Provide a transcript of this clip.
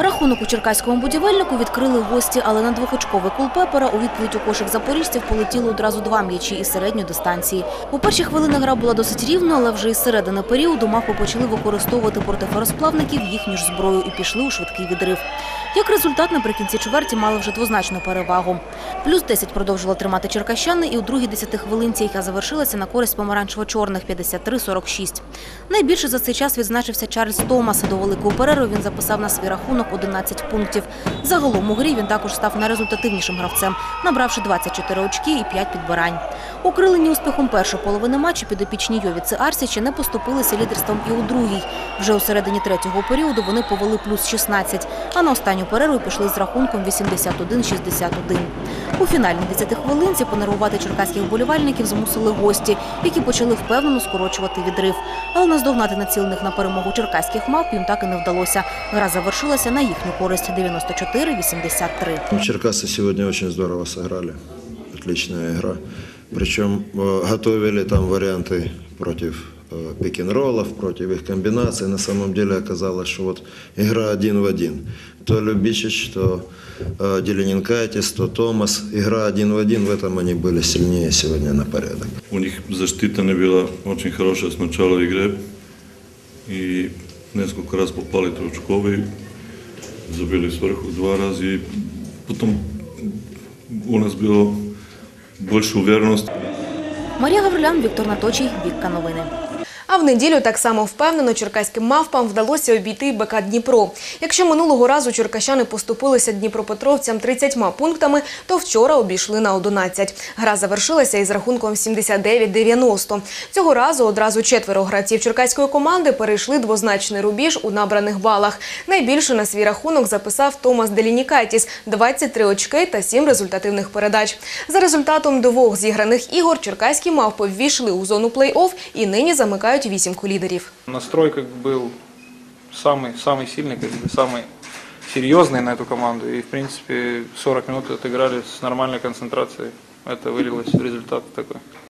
Рахунок у черкаському будівельнику відкрили гості, але на двохочковий Кулпепера у відповідь у кошик запоріжців полетіло одразу два м'ячі із середньої дистанції. У перші хвилини гра була досить рівною, але вже із середини періоду мавпи почали використовувати проти феросплавників їхню ж зброю і пішли у швидкий відрив. Як результат, наприкінці чверті мали вже двозначну перевагу. Плюс 10 продовжували тримати черкащани і у другій десятихвилинці, яка завершилася на користь помаранчево-чорних 53-46. Найбільше за цей час відзначився Чарльз Томас. До великого перерву він записав на свій рахунок 11 пунктів. Загалом у грі він також став найрезультативнішим гравцем, набравши 24 очки і 5 підбирань. Укрилені успіхом першої половини матчу підопічні Йовіци Арсічі не поступилися лідерством і у другій. Вже у середині третього періоду вони повели плюс 16, а на останню перерву пішли з рахунком 81-61. У фінальній 10 хвилинці понервувати черкаських вболівальників змусили гості, які почали впевнено скорочувати відрив. Але наздогнати націлених на перемогу черкаських мавп їм так і не вдалося. Гра завершилася на їхню користь 94-83. Ну, Черкасы сегодня очень здорово сыграли. Отличная игра. Причем э, готовили там варианты против э, пик-н-роллов, против их комбинаций. На самом деле оказалось, что вот игра один в один. То Любичич, то э, Деленинкайтис, то Томас. Игра один в один, в этом они были сильнее сегодня на порядок. У них защита не bila очень хорошая с начала игры. И несколько раз попали тручкови, забили сверху два раза. И потом у нас было больше уверенности. Марія Гаврилян, Віктор Наточий, Вікка новини. В неділю так само впевнено черкаським мавпам вдалося обійти БК Дніпро. Якщо минулого разу черкащани поступилися дніпропетровцям 30 пунктами, то вчора обійшли на 11. Гра завершилася із рахунком 79-90. Цього разу одразу четверо гравців черкаської команди перейшли двозначний рубіж у набраних балах. Найбільше на свій рахунок записав Томас Делінікайтіс – 23 очки та 7 результативних передач. За результатом двох зіграних ігор черкаські мавпи ввійшли у зону плей-офф і нині замикають вісімку лідерів. Настрой как бы был самый, самый сильный, как бы, самый серьезный на эту команду. И, в принципе, 40 минут отыграли с нормальной концентрацией. Это вылилось в результат такой.